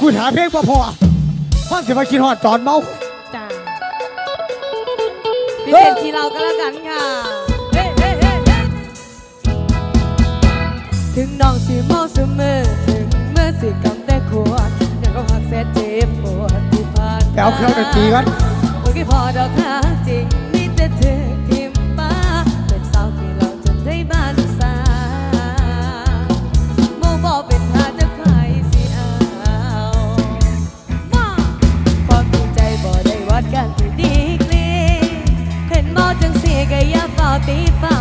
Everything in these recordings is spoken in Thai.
กูหาเพลงพอพอฟังเสียงมากินหอดจอนเมา จ้าพิเศษที่เราก็แล้วกันค่ะ เฮ้เฮ้เฮ้เฮ้ถึงน้องสิเมาเสมอถึงเมื่อสิกำแต่ขวดยังก็หักเสียเจ็บปวดที่ผ่านมเดี๋วเครื่องดนตรีก่อน โอ้ยพอดอกหาจริงมีแต่เธอ 给一个地方。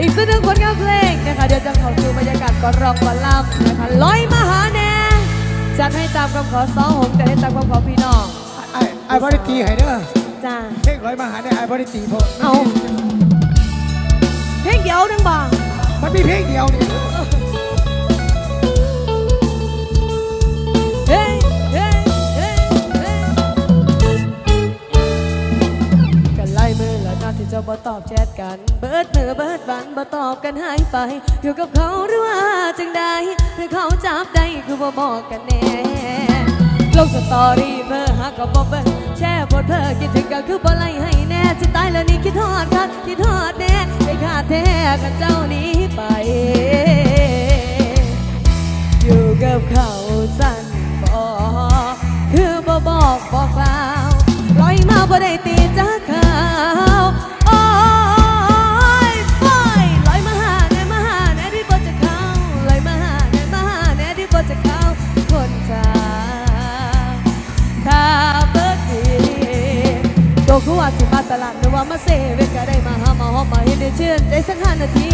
อีกสักหนึ่งผลงานเพลงนะคะเดี๋ยวจะขอดูบรรยากาศก่อนร้องก่อนลำนะคะลอยมหาแน่จัดให้ตามคำขอสองหงแต่ให้ตามคำขอพี่น้องไอ้ไอ้บริตีให้เด้อจ้าเพลงลอยมหาแน่ไอ้บริตีพอเอาเพลงเดียวหนึงบ่มันมีเพลงเดียวนี่ จ้าบ่ตอบแชทกัน เบิดเมื่อเบิดวันบ่ตอบกันหายไป อยู่กับเขาหรือว่าจังใดหรือเขาจับได้คือบ่บอกกันแน่ลงสตอรี่เพื่อหากับบ่เบิ่งแชร์บทเพอคิดถึงกันคือบ่ไล่ให้แน่จะตายแล้วนี่คิดทอดคักคิดทอดแน่ได้ขาดแท้กันเจ้านี้ไป อยู่กับเขาสั่นบ่คือบ่บอกบอกกล่าวลอยมาบ่ได้ตี เด้ชื่นใจสักห้านาที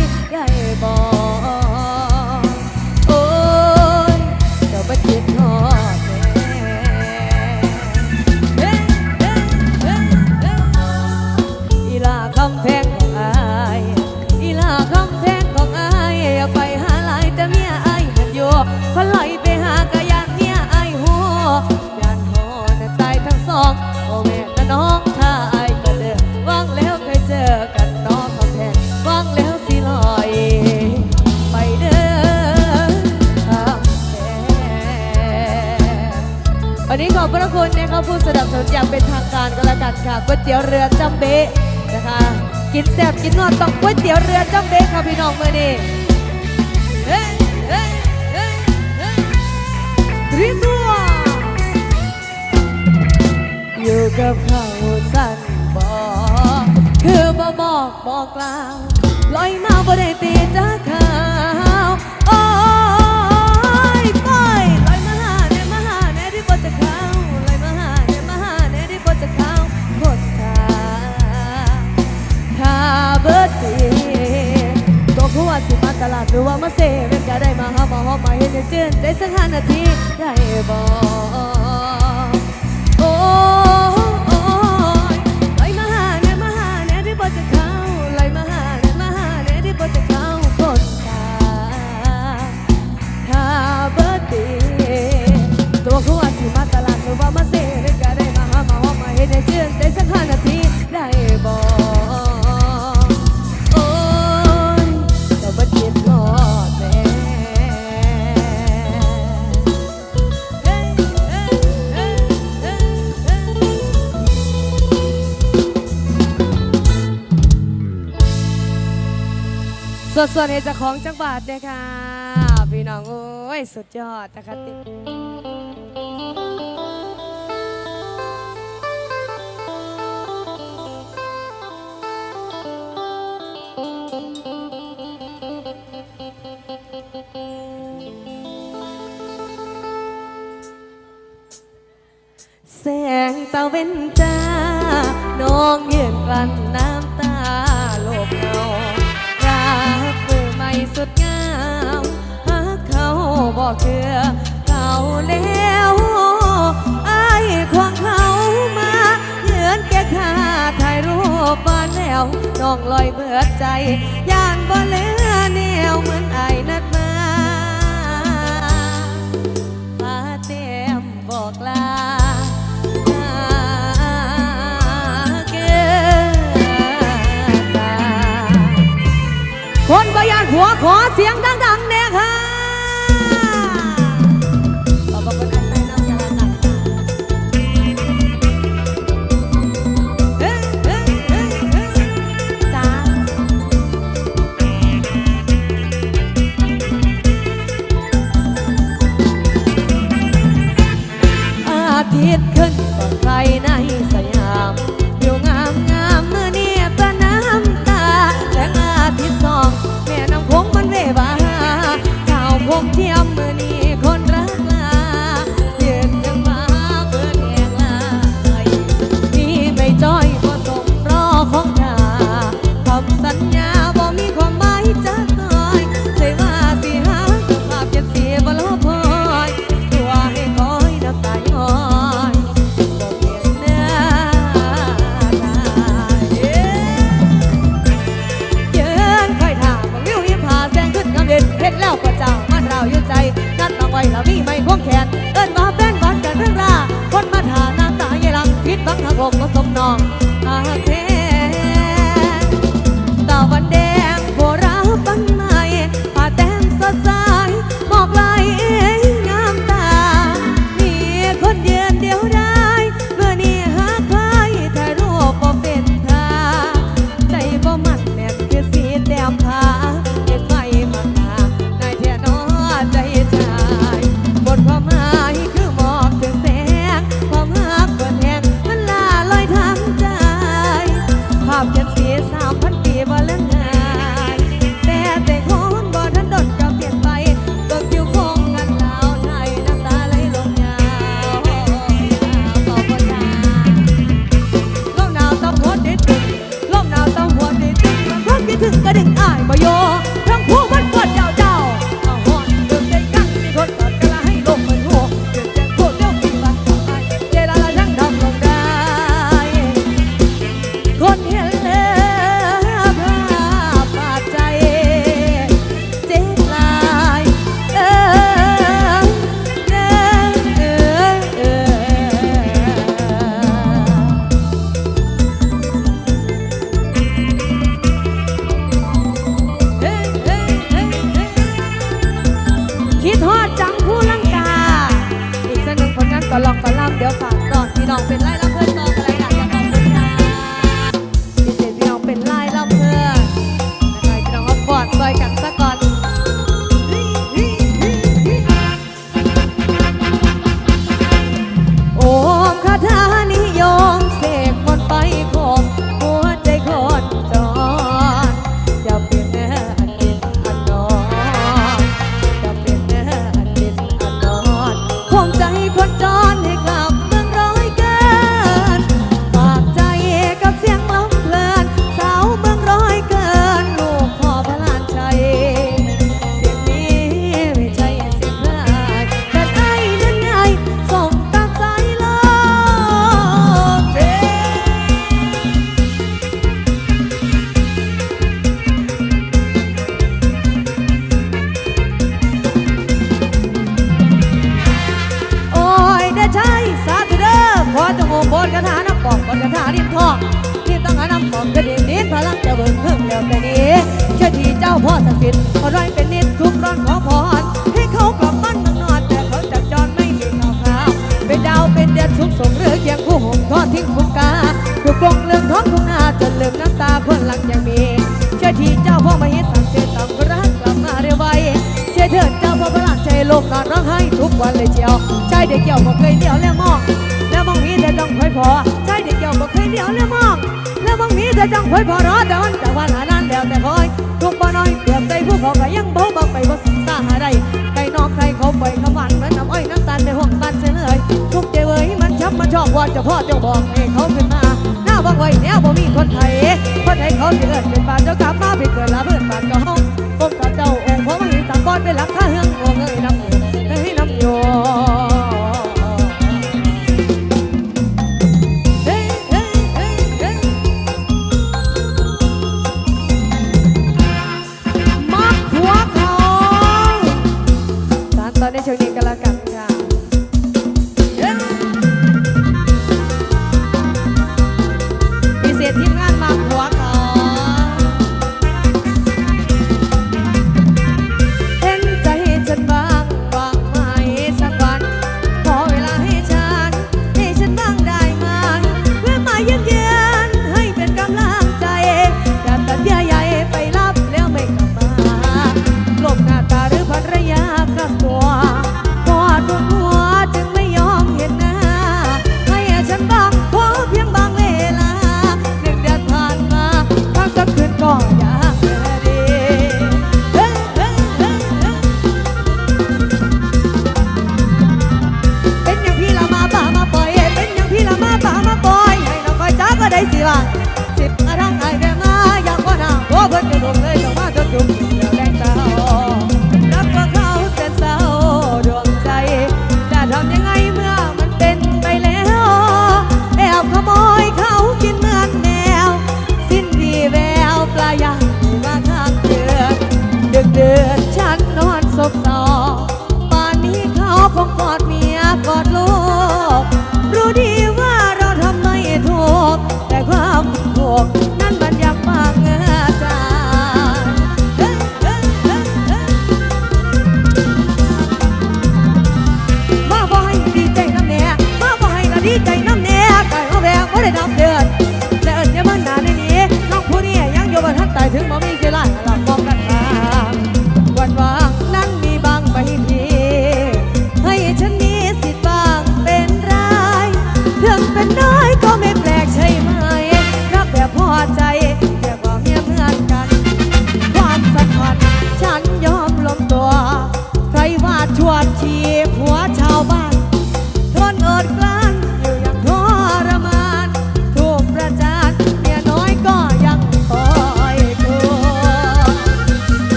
วันนี้ขอบพระคุณนะครับผู้สนับสนุนอย่างเป็นทางการก็แล้วกันค่ะก๋วยเตี๋ยวเรือจำเบะนะคะ กินแซ่บกินนวดต้องก๋วยเตี๋ยวเรือจำเบะค่ะพี่น้องเมื่อนี้เฮ้เฮ้เฮ้เฮ้รีตัวอยู่กับเขาสั่นบอกคือบ่บอกบอกกล่าวลอยมาบ่ได้ตีจ้าข่า เบิดตีตัวขาว่าสิมาตลาดหรือว่ามาเซเว่นก็ได้มาหามาหอมมาเห็นให้จื่นใจสักห้านาทีได้บอกโอ้โอ้ยไหลมาหาแน่มาหาแน่ที่บ่จะเข้าไหลมาหาแน่มาหาแน่ที่บ่จะเข้าคนตาถ้าเบิดดีตัวเขาว่าสิมาตลาดหรือว่ามาเซเว่นก็ได้มาหามาหอมมาเฮ็ดให้ชื่นใจสักห้านาที สดสดๆให้เจ้าของจังหวัดเลยค่ะพี่น้องโอ้ยสุดยอดนะคะติแสงตะเวนจ้า น้องยืนกลั้นน้ำตาโลบเงา เชื่อเก่าแล้วไอายของเขามาเยือนแก่ข้าถ่ายรูปบ้านแล้วน้องลอยเบิดใจย่านบ่เหลือแนวเหมือนไอ้นัดมามาเต็มบอกลาเกินตาคนบยานหัวขอเสียงดัง เดียวเยมองแล้วมองมีแต่จังคอยพอรอเดินแต่ว่าหานานแล้วแต่คอยทุกบ่น้อยเปลือกใจผู้เขาก็ยังเบ่บากไปว่าสิงสาหาได้ไก่นอกใครเขาไปเขาฝันเหมือนน้ำอ้อยน้ำตาลในห้องตันเสียเลยทุกเจเว้ยมันช้ำมันชอบว่าจะพ่อเจ้าบอกให้เขาขึ้นมาหน้าบางไว้แนวบ่มีคนไทยคนไทยเขาเกิดเป็นป่าเจ้ากลับมาเป็นเกิดละเพื่อนป่าเจ้าห้อง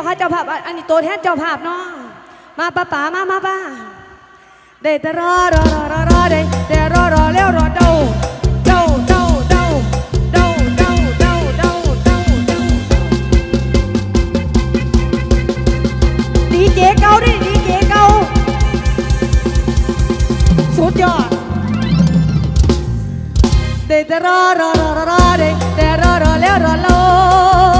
่คะเจ้าภาพอันนี้ตัวแทนเจ้าภาพเนาะมาป้าป๋ามามาป้าได้แต่รอรอรอรอได้แต่รอรอแล้วรอเดาเดาเดาเดาเดาเดาเดาเดาเดาเดาดีเจเก่าดิดีเจเก่าสุดยอดเด้แต่รอรอรอรอได้แต่รอรอแล้วรอเรา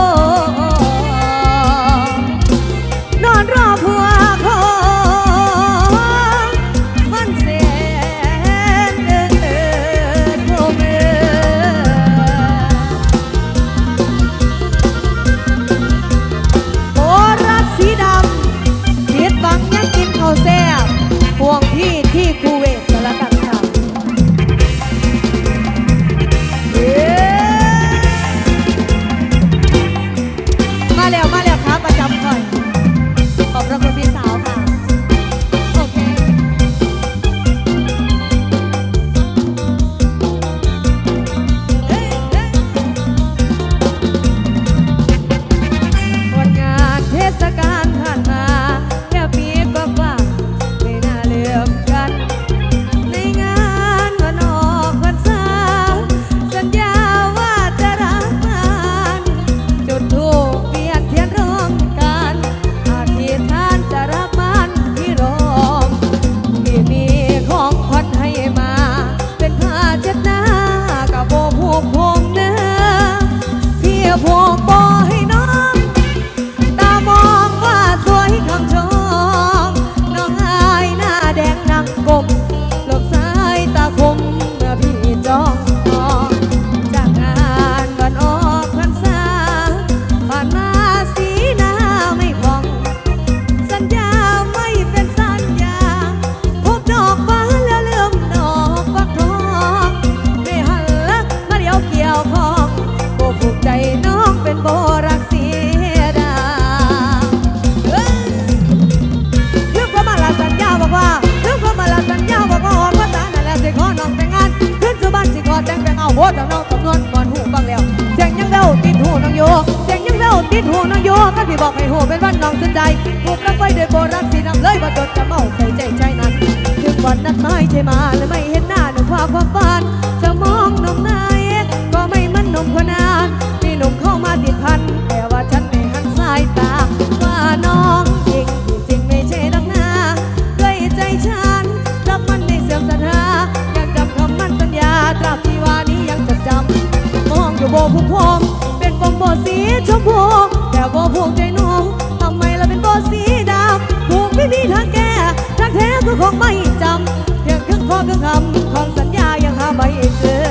ดหูน้องโยกันพี่บอกให้หูเป็นวันน้องสนใจถูกน้กไฟโดยโบรักสีน้ำเลยว่าจดจะเมาใส่ใจใจนั้นถึงวันนัดหมายใช่มาและไม่เห็นหน้าหนุ่มความความฝันจะมองน้องนายก็ไม่มั่นนมคนนานมีหนุ่มเข้ามาติดพันแต่ว่าฉันไม่หันสายตาว่าน้องจริงจริงไม่ใช่ดังหน้าด้วยใจฉันรักมันในเสียงสัญญาอยากจำคำมั่นสัญญาตราบที่ว่านี้ยังจดจำมองอยู่โบผู้พง สีชมพูแต่บ่ผูกใจน้องทำไมล่ะเป็นบ่สีดำผูกไม่มีทางแก้ทางแท้ก็อของไม่จำเพียงครึ่งอครึ่คำคำสัญญายังหาใบเจอ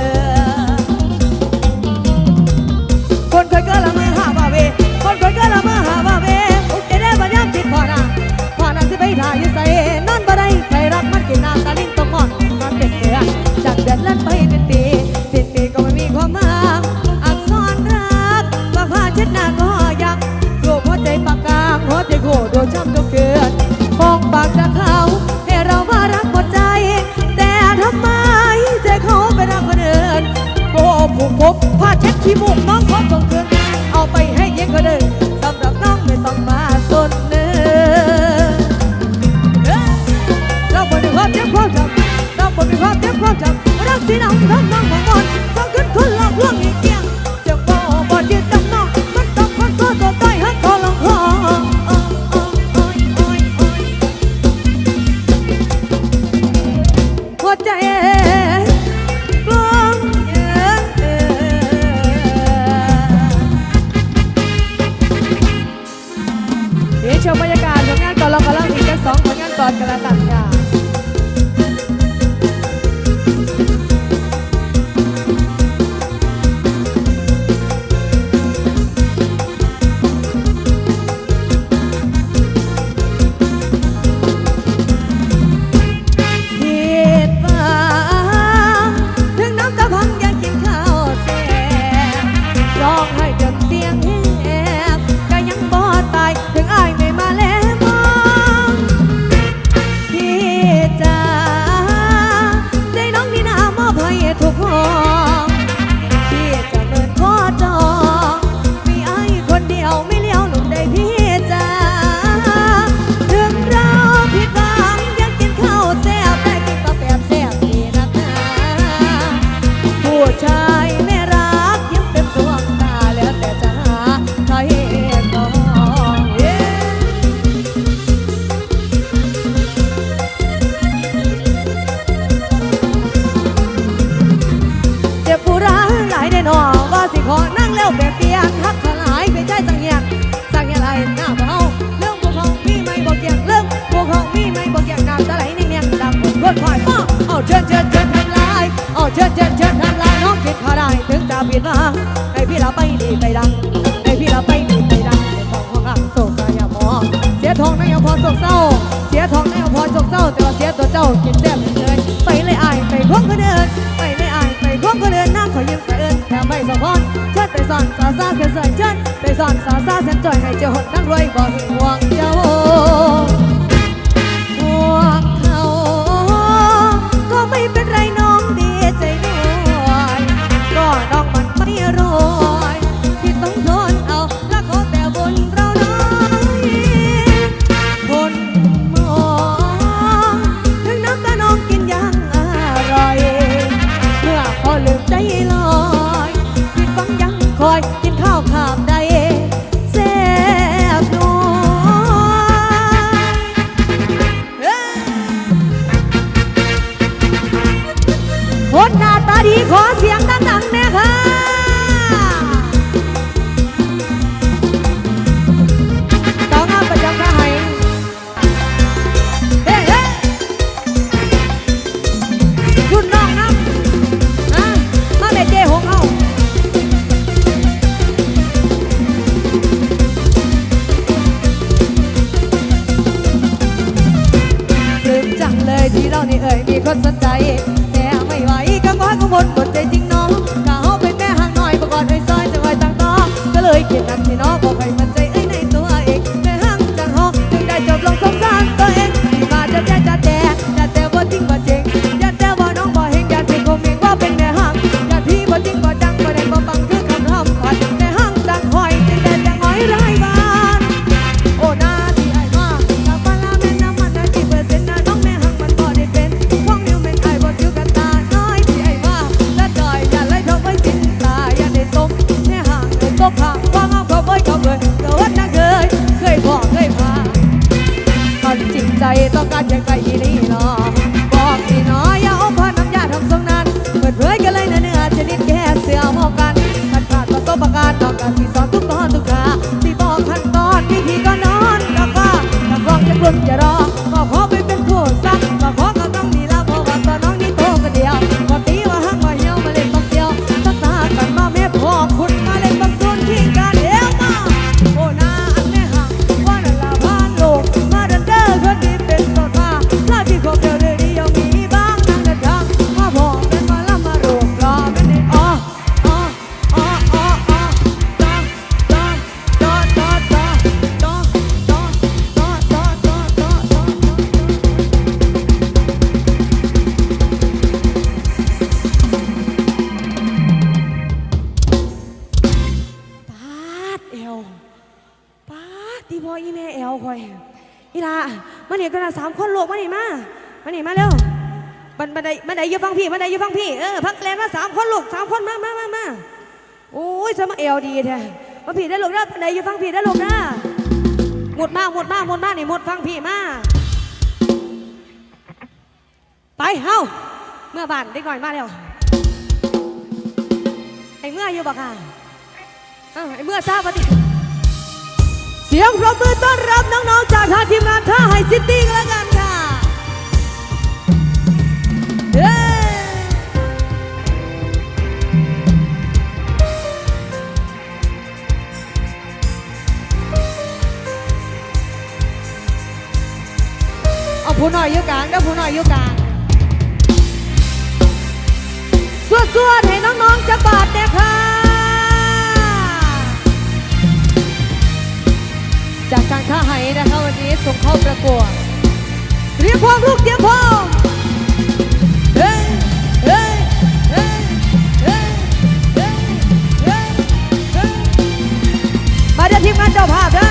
เนื้อชนิดแก่เสือมอกันขัดขาดต้องประกาศต่อการที่สอนทุกตอนทุกคราที่บอกขั้นตอนวิธีก็นอนแล้วก็นักร้งจะกลุ้มจะรอ มาเนี่ยมาเร็วบันบันไดบันไดอยู่ฟังพี่บันไดอยู่ฟังพี่เออพักแลนมาสามคนลูกสามคนมามามามาโอ้ยจะมาเอวดีแท้มาพี่ได้ลูกนะบันไดอยู่ฟังพี่ได้ลูกนะหมดมาหมดมาหมดมานี่หมดฟังพี่มาไปเฮาเมื่อบานได้ก่อยมาแล้วไอ้เมื่ออยู่บ่ค่ะอ้าวไอ้เมื่อทราบปฏิเสียงปรบมือต้อนรับน้องๆจากทางทีมงานท่าไฮซิตี้กันแล้วกันค่ะ ผู้น่อยอยู่กลางเด้อผู้น่อยอยู่กลางสวดๆให้น้องๆจะบาดเนี่ยค่ะ จากทางท่าไหนะคะวันนี้ส่งเข้าประกวดเรียมพร้อมลูกเตรียมพร้อมเฮ้ยเฮ้ยเฮ้ยเฮ้ยเฮ้ยเฮ้ยมาเดี๋ยวทีมงานเจ้าภาพนะ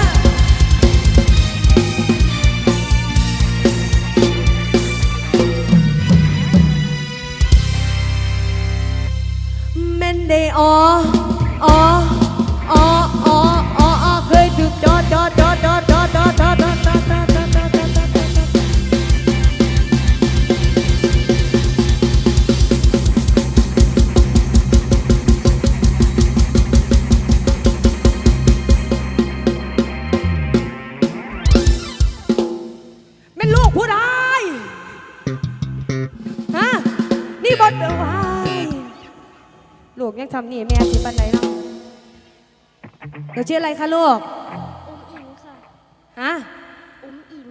ออ นูชื่ออะไรคะลูก อุ้มอิมค่ะ ฮะ อุ้มอิม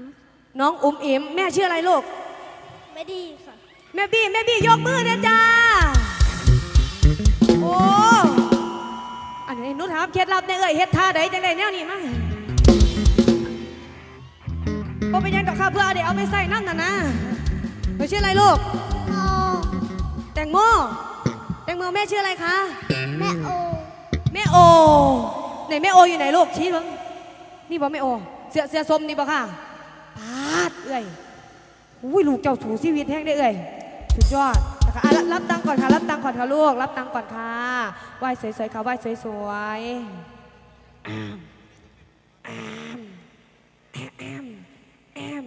น้องอุ๋มอิ๋มแม่ชื่ออะไรลูกไม่ดีค่ะ แม่บี้แม่บี้ยกมือนะจ้า โอ้อันนี้หนูถามเคล็ดลับเนี่ยเอ้ยเฮ็ดท่าใดจังไดแนวนี้มาบ่เป็นหยังดอกค่ะเพื่อเอาเดี๋ยวเอาไปใส่น้ำน่ะนะหนูชื่ออะไรลูก โอ แตงโม แตงโมแม่ชื่ออะไรคะ แม่โอ แม่โอ ไหนแม่โออยู่ไหนลูกชี้บ้างนี่บอกแม่โอ เสือเสือสมนี่บอกค่ะปาดเอ้ยอุ้ยลูกเจ้าถูชีวิตแห้งได้เอ้ยสุดยอดนะคะอะรับรับตังค์ก่อนค่ะรับตังค์ก่อนค่ะลูกรับตังค์ก่อนค่ะไหว้สวยๆค่ะไหว้สวยๆอ้ามอ้ามแอมแอม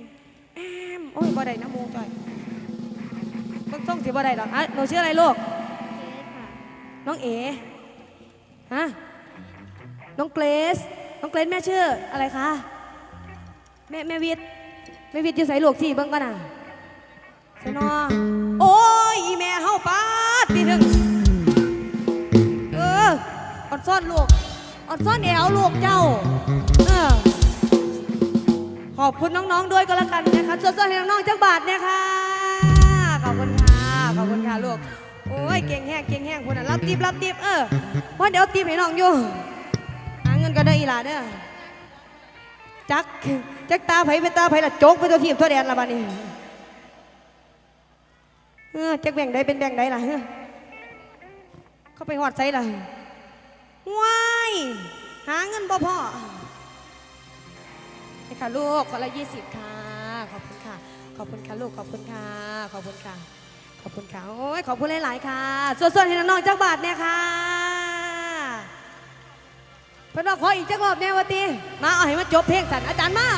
แอมโอ้ยบ่ได้นะโมจ่อยเบิ่งส่งสิบ่ได้หรอกอะหนูชื่ออะไรลูกเคสค่ะน้องเอ๋ฮะ น้องเกรซน้องเกรซแม่ชื่ออะไรคะ แม่แม่วิทย์แม่วิทย์อยู่ใส่ลูกที่เบิ้งก่อนน่ะใส่นอโอ้ยอีแม่เฮาป้าดตีหนึ่งเอออดซ่อนลูกอดซ่อนแอวลูกเจ้าเออขอบคุณน้องๆด้วยก็แล้วกันนะคะส่วนๆให้น้องๆจักบาทเนี่ยค่ะขอบคุณค่ะขอบคุณค่ะลูกโอ้ยเก่งแห้งเก่งแห้งคุณน่ะรับติบรับติบเออว่าเดี๋ยวติบให้น้องอยู่ เงินก็ได้อีหลาเด้อจักจักตาไผไปตาไผละโจกไปตัวทีมตัวแดนละบ้านี้เออจักแบ่งได้เป็นแบ่งได้ล่ะเฮ้อเขาไปหอดใส่ล่ะว้ายหาเงินบ่พอนี่ค่ะลูกคนละยี่สิบค่ะขอบคุณค่ะ ขอบคุณค่ะลูกขอบคุณค่ะ ขอบคุณค่ะ ขอบคุณค่ะโอ้ยขอบคุณหลายๆค่ะส่วนๆให้น้องๆจักบาทเนี่ยค่ะ เพื่อนบอกขออีกจักรอบแน่วะตีมาเอาให้มันจบเพลงสันอาจารย์มา